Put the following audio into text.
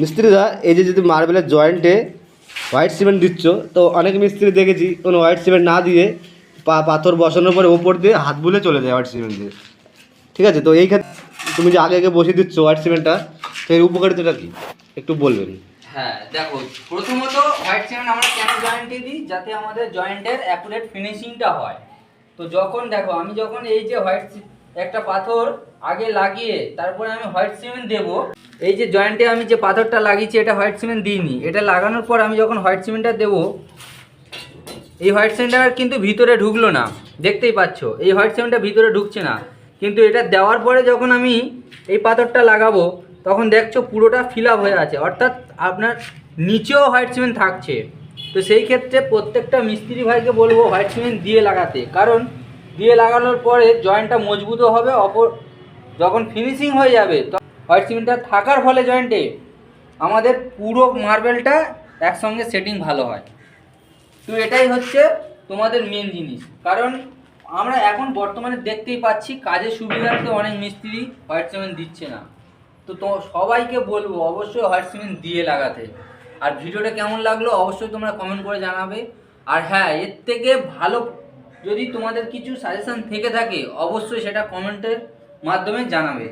মিস্ত্রিরা এই যে যদি মার্বেলের জয়েন্টে হোয়াইট সিমেন্ট দিচ্ছ, তো অনেক মিস্ত্রি দেখেছি কোনো হোয়াইট সিমেন্ট না দিয়ে পা, পাথর বসানোর পরে ওপর দিয়ে হাত বুলে চলে যায় হোয়াইট সিমেন্ট দিয়ে। ঠিক আছে? তো এই ক্ষেত্রে তুমি যে আগে আগে বসিয়ে দিচ্ছ হোয়াইট সিমেন্টটা, তো এর উপকারিতাটা কী? একটু বলবেন। হ্যাঁ দেখো, প্রথমত হোয়াইট সিমেন্ট আমরা কেন জয়েন্টে দিই? যাতে আমাদের জয়েন্টের অ্যাকুরেট ফিনিশিংটা হয়। তো যখন, দেখো, আমি যখন এই যে হোয়াইট একটা পাথর আগে লাগিয়ে তারপরে আমি হোয়াইট সিমেন্ট দেবো। এই যে জয়েন্টে আমি যে পাথরটা লাগিয়েছি, এটা হোয়াইট সিমেন্ট দিইনি। এটা লাগানোর পর আমি যখন হোয়াইট সিমেন্টটা দেবো, এই হোয়াইট সিমেন্টটা কিন্তু ভিতরে ঢুকলো না। দেখতেই পাচ্ছ, এই হোয়াইট সিমেন্টটা ভিতরে ঢুকছে না। কিন্তু এটা দেওয়ার পরে যখন আমি এই পাথরটা লাগাবো, তখন দেখছ পুরোটা ফিল হয়ে আছে। অর্থাৎ আপনার নিচেও হোয়াইট সিমেন্ট থাকছে। তো সেই ক্ষেত্রে প্রত্যেকটা মিস্ত্রি ভাইকে বলব হোয়াইট সিমেন্ট দিয়ে লাগাতে। কারণ দিয়ে লাগানোর পরে জয়েন্টটা মজবুতও হবে, অপর যখন ফিনিশিং হয়ে যাবে হোয়াইট সিমেন্টটা থাকার ফলে জয়েন্টে আমাদের পুরো মার্বেলটা একসঙ্গে সেটিং ভালো হয়। তো এটাই হচ্ছে তোমাদের মেন জিনিস। কারণ আমরা এখন বর্তমানে দেখতেই পাচ্ছি কাজের সুবিধার্থে অনেক মিস্ত্রি হোয়াইট সিমেন্ট দিচ্ছে না। তো তো সবাইকে বলব অবশ্যই হোয়াইট সিমেন্ট দিয়ে লাগাতে। আর ভিডিওটা কেমন লাগল অবশ্যই তোমরা কমেন্ট করে জানাবে। আর হ্যাঁ এর থেকে ভালো যদি তোমাদের কিছু সাজেশন থেকে থাকে অবশ্যই সেটা কমেন্টের মাধ্যমে জানাবে।